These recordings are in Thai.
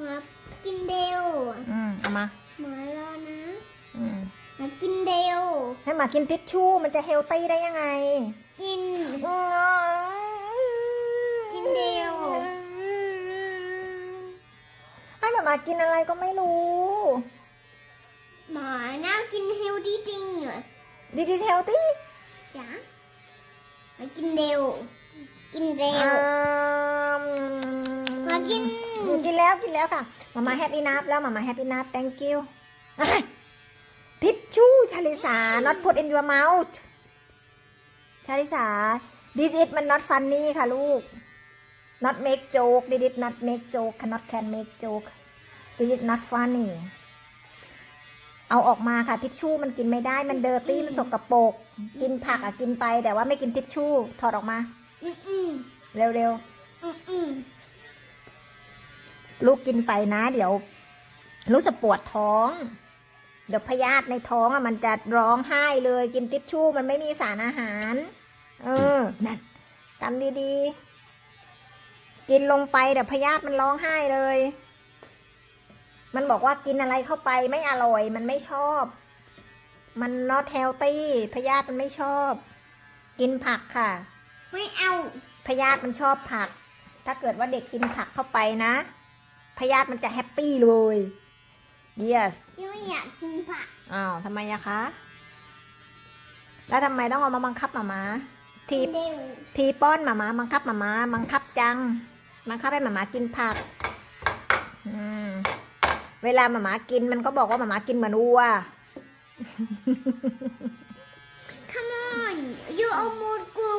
มากินเดียวอืมเอามาหมารอนะอืมมากินเดียวให้หมากินทิชชู่มันจะเฮลตี้ได้ยังไงกินกินเดียวให้หมามากินอะไรก็ไม่รู้ หมาน่ากินเฮลดี้จริงเหรอดีดีเฮลตี้จ๊ะมากินเดียวกินเดียวมากิน กินแล้วกินแล้วค่ะมามาแฮปปี้นับแล้วมามาแฮปปี้นับ thank you ทิชชู่ชาลิสา not put in your mouth ชาลิสา this is มัน not funny ค่ะลูก not make joke this is not make joke cannot can make joke this is not funny เอาออกมาค่ะทิชชู่มันกินไม่ได้มันเดอร์ตี้มันสกปรกกินผักอะกินไป แต่ว่าไม่กินทิชชู่ถอดออกมาอืมอืมเร็วอืมอืมๆ ลูกกินไปนะ เดี๋ยว ลูกจะปวดท้อง เดี๋ยวพยาธิในท้องอะมันจะร้องไห้เลยกินทิชชู่มันไม่มีสารอาหาร เออนั่นทำดีๆ กินลงไปเดี๋ยวพยาธิมันร้องไห้เลย มันบอกว่ากินอะไรเข้าไปไม่อร่อยมันไม่ชอบ มัน not healthy พยาธิมันไม่ชอบ กินผักค่ะ ไม่เอาพยาธิมันชอบผัก ถ้าเกิดว่าเด็กกินผักเข้าไปนะ พยาธิมันจะแฮปปี้เลย yes ยูอยากกินผักอ้าวทำไมอะคะ แล้วทำไมต้องเอามาบังคับหมามาทีเดียวทีป้อนหมามาบังคับหมามาบังคับจัง บังคับให้หมามากินผัก อืม เวลาหมามากินมันก็บอกว่าหมามากินเหมือนวัว Come on you almost go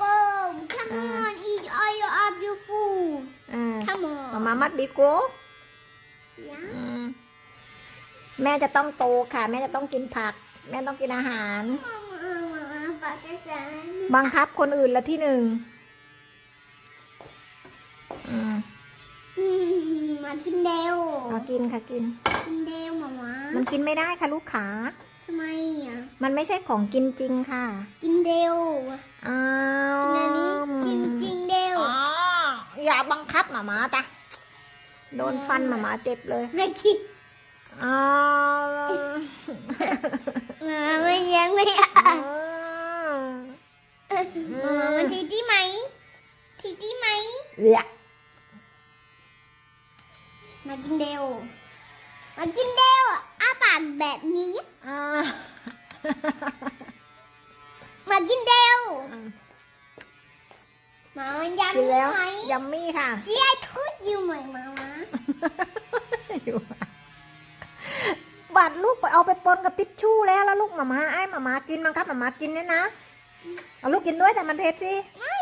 go Come on eat all your of your food อืม Come ห มา on มามัดบีโกร yeah อืมแม่จะต้องโตค่ะ แม่จะต้องกินผัก แม่ต้องกินอาหาร Mama mama ปากกระสันบังคับคนอื่นละที่หนึ่งอืมอืมมากินเดียวเอากินค่ะกิน กินเดียวหมามามันกินไม่ได้ค่ะลูกขาทำไมอะ มันไม่ใช่ของกินจริงค่ะ กินเดียวอ้ากินอันนี้วกินจริงเดียวอ๋ออย่าบังคับหมามาตะ โดนฟันหมามาเจ็บเลยไม่คิดอ้าวหมาไม่ยังไม่อะอืมหมามันทีที่ไหม ทีที่ไหมเรียกมากินเดียวมากินเดียวอ้าปากแบบนี้อ่ามากินเดียวหมามันยังกินแล้วไหมยัมมี่ค่ะ See I told you กับทิชชู่แล้วแล้วลูกหมามาไอ้หมามากินมั้งครับหมามากินเนี่ยนะเอาลูกกินด้วยแต่มันเผ็ดสิไม่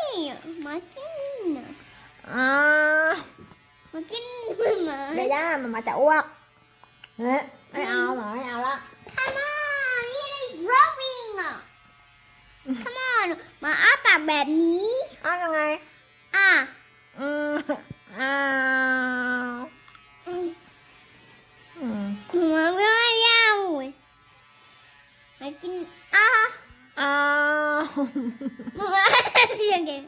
มากินอ่ามากินหมาเดี๋ยวย่าหมามาจะอ้วกเฮ้ยไม่เอาหมาไม่เอาละ Come on it is growing Come on มาอ้าปากแบบนี้เอายังไงอะ มาเสียงเกน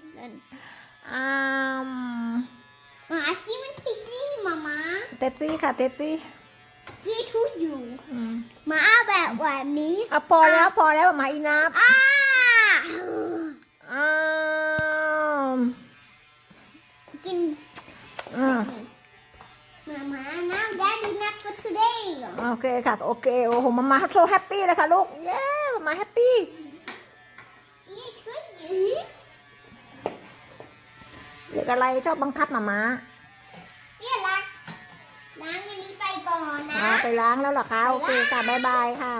อ้าวมาที่มันทิกี้มามาเตดซี่ค่ะเตดซี่ที่ทุกอยู่อืมมาอ้าแบบแบบนี้อะพอแล้วพอแล้วหมาอีนับอ่าอ้าวกินอ่ามามา now daddy not for today โอเคค่ะ โอเค โอ้โหมามาโซแฮปปี้เลยค่ะลูก เย้มามาแฮปปี้ที่ทุกอยู่ เด็กอะไรชอบบังคับหมามาเรียกรักล้างอันนี้ไปก่อนนะอ่าไปล้างแล้วเหรอคะ โอเคค่ะ บ๊ายบายค่ะ